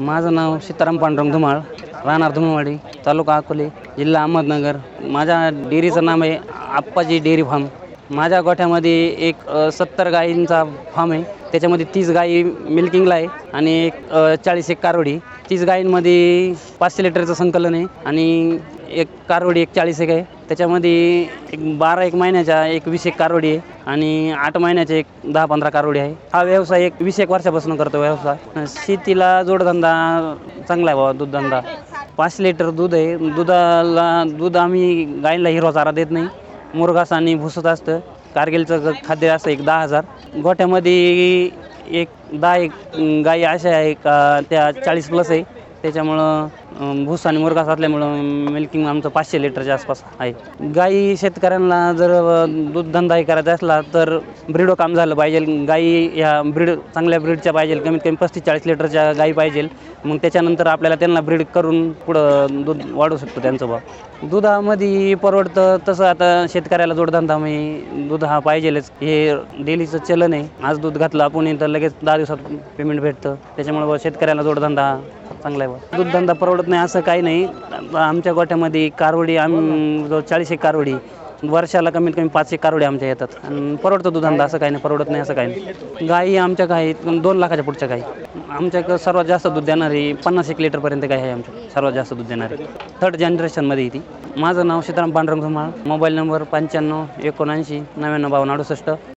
माझं नाव सीताराम पांडुरंग धुमाळ राहणार धुमावाडी तालुका अकोले जिल्हा अहमदनगर. माझ्या डेअरीचं नाव आहे आप्पाजी डेअरी फार्म. माझ्या गोठ्यामध्ये एक सत्तर गायींचा फार्म आहे. त्याच्यामध्ये तीस गायी मिल्किंगला आहे आणि एक चाळीस एक कारवडी. तीस गायींमध्ये पाचशे लिटरचं संकलन आहे आणि एक कारवडी एक चाळीस एक आहे. त्याच्यामध्ये एक बारा एक महिन्याच्या एक वीस एक कारवडी आहे. आणि आठ महिन्याचे एक दहा पंधरा कारोडी आहे. हा व्यवसाय एक वीस एक वर्षापासून करतो व्यवसाय. शेतीला जोडधंदा चांगला आहे बाबा दूधधंदा. पाच लिटर दूध आहे. दुधाला दूध आम्ही गायीला हिरवा चारा देत नाही. मुरघास आणि भुसत असतं. कारगिलचं खाद्य असतं एक दहा हजार. गोठ्यामध्ये एक दहा एक गायी अशा आहे का त्या चाळीस प्लस आहे. त्याच्यामुळं भूस आणि मुरघास असल्यामुळं मिल्किंग आमचं पाचशे लिटरच्या आसपास आहे. गाई शेतकऱ्यांना जर दूधधंदा हे करायचा असला तर ब्रीडो काम झालं पाहिजे. गाई ह्या ब्रीड चांगल्या ब्रीडच्या पाहिजे. कमीत कमी पस्तीस चाळीस लिटरच्या गाई पाहिजे. मग त्याच्यानंतर आपल्याला त्यांना ब्रीड करून पुढं दूध वाढवू शकतो त्यांचं भाव दुधामध्ये परवडतं तसं आता शेतकऱ्याला जोडधंदा मी दूध हा पाहिजेलच. हे डेलीचं चलन आहे. आज दूध घातलं आपण तर लगेच दहा दिवसात पेमेंट भेटतं. त्याच्यामुळे शेतकऱ्याला जोडधंदा चांगला आहे. दूधधंदा परवडत नाही असं काही नाही. आमच्या गोठ्यामध्ये कारवडी आम चाळीस एक कारवडी. वर्षाला कमीत कमी पाच एक कारवडी आमच्या येतात. आणि परवडतं दुधंदा असं काही नाही परवडत नाही असं काही नाही. गाई आमच्या गाई दोन लाखाच्या पुढच्या गाई आमच्याकडं सर्वात जास्त दूध देणारी पन्नास एक लिटरपर्यंत गाय आहे आमच्या. सर्वात जास्त दूध देणारी. थर्ड जनरेशनमध्ये ती माझं नाव सीताराम पांडुरंग धुमाळ. मोबाईल नंबर पंच्याण्णव एकोणऐंशी नव्याण्णव बावन्न अडुसष्ट.